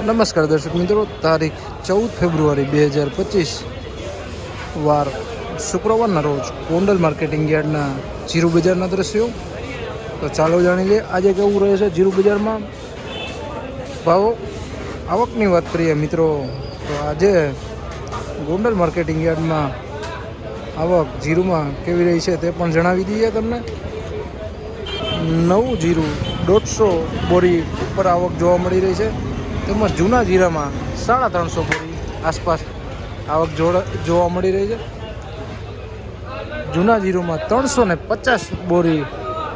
નમસ્કાર દર્શક મિત્રો, તારીખ ચૌદ ફેબ્રુઆરી બે હજાર પચીસ વાર શુક્રવારના રોજ ગોંડલ માર્કેટિંગ યાર્ડના જીરુ બજારના દ્રશ્યો. તો ચાલો જાણી લઈએ, આજે કેવું રહે છે જીરુ બજારમાં? ભાવો, આવકની વાત કરીએ મિત્રો, તો આજે ગોંડલ માર્કેટિંગ યાર્ડમાં આવક જીરુમાં કેવી રહી છે તે પણ જણાવી દઈએ તમને. નવું જીરું દોઢસો બોરી ઉપર આવક જોવા મળી રહી છે. તેમજ જૂના જીરામાં સાડા ત્રણસો બોરી આસપાસ આવક જોવા મળી રહી છે. જૂના જીરુમાં ત્રણસો ને પચાસ બોરી,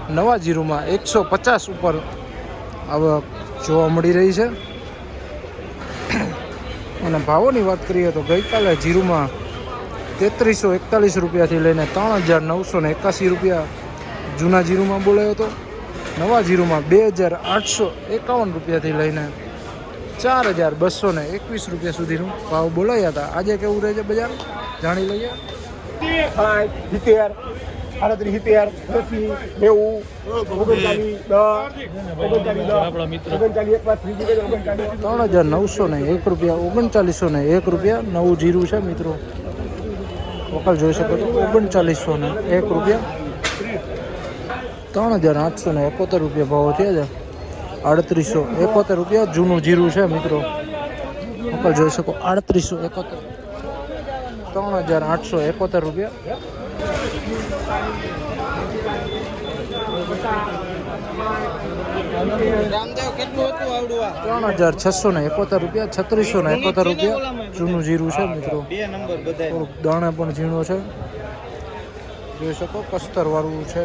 નવા જીરુમાં એકસો પચાસ ઉપર આવક જોવા મળી રહી છે. અને ભાવોની વાત કરીએ તો ગઈકાલે જીરુમાં તેત્રીસો એકતાલીસ રૂપિયાથી લઈને ત્રણ હજાર નવસો ને એકાસી રૂપિયા જૂના જીરુમાં બોલાયો હતો. નવા જીરુમાં બે હજાર આઠસો એકાવન રૂપિયાથી લઈને ચાર હજાર બસો ને એકવીસ રૂપિયા સુધીનું ભાવ બોલાયા હતા. આજે કેવું રહે છે બજાર? જાણી લઈએ. સાઠ સિત્તેર આડત્રીસ સિત્તેર એસી નેવું ત્રણ હજાર નવસો ને એક રૂપિયા ઓગણચાલીસો ને એક રૂપિયા, નવું જીરું છે મિત્રો. વકલ જોઈ શકો છો ઓગણચાલીસો ને એક રૂપિયા. ત્રણ હજાર આઠસો ને એકોતેર રૂપિયા ભાવ થયા છે. આડત્રીસો એકોતેર રૂપિયા. જૂનું જીરું છે મિત્રો. મોકલ જોઈ શકો આડત્રીસો એકોતેર. ત્રણ હજાર આઠસો એકોતેર રૂપિયા. ત્રણ હજાર છસો ને એકોતેર રૂપિયા છત્રીસો ને એકોતેર રૂપિયા. જૂનું જીરું છે મિત્રો. થોડુંક દાણે પણ ઝીણો છે. જોઈ શકો કસ્તર વાળું છે.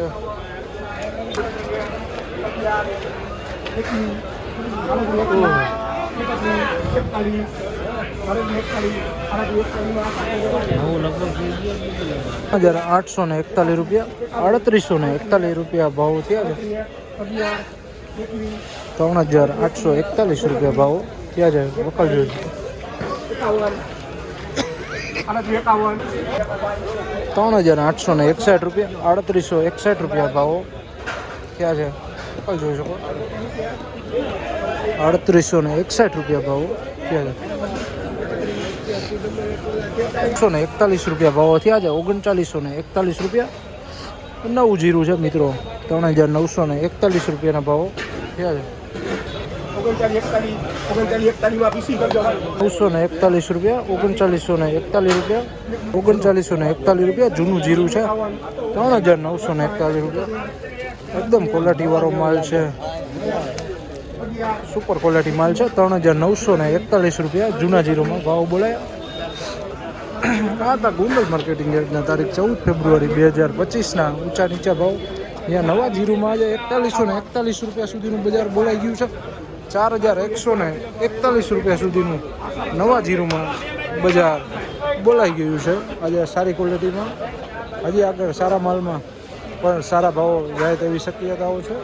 હજાર આઠસો ને એકતાલીસ રૂપિયા અડત્રીસો ને એકતાલીસ રૂપિયા ભાવ થયા છે. ત્રણ હજાર આઠસો એકતાલીસ રૂપિયા ભાવ થયા છે વકલ ત્રણ હજાર આઠસો ને એકસાઠ રૂપિયા, આડત્રીસો એકસઠ રૂપિયા ભાવો થયા છે. જોઈ શકો. અડત્રીસો ને એકસઠ રૂપિયા ભાવ એકસો ને એકતાલીસ રૂપિયા ભાવો થયા છે, ઓગણચાલીસો ને એકતાલીસ રૂપિયા. નવું જીરું છે મિત્રો, ત્રણ હજાર નવસો ને એકતાલીસ રૂપિયાના ભાવો થયા છે. નવસો ને એકતાલીસ રૂપિયા, ઓગણચાલીસો ને એકતાલીસ રૂપિયા, ઓગણચાલીસો ને એકતાલીસ રૂપિયા, જૂનું જીરું છે. ત્રણ હજાર નવસો ને એકતાલીસ રૂપિયા. એકદમ ક્વોલિટીવાળો માલ છે. સુપર ક્વોલિટી માલ છે. ત્રણ હજાર નવસો ને એકતાલીસ રૂપિયા, જૂના જીરોમાં ભાવ બોલાય. આ હતા ગોંડલ માર્કેટિંગ યાર્ડના તારીખ ચૌદ ફેબ્રુઆરી બે હજાર પચીસના ઊંચા નીચા ભાવ. અહીંયા નવા જીરુમાં આજે એકતાલીસો ને એકતાલીસ રૂપિયા સુધીનું બજાર બોલાઈ ગયું છે. ચાર હજાર એકસો ને એકતાલીસ રૂપિયા સુધીનું નવા જીરુમાં બજાર બોલાઈ ગયું છે. આજે સારી ક્વોલિટીમાં હજી આગળ સારા માલમાં પણ સારા ભાવો જાય તેવી શક્યતાઓ છે.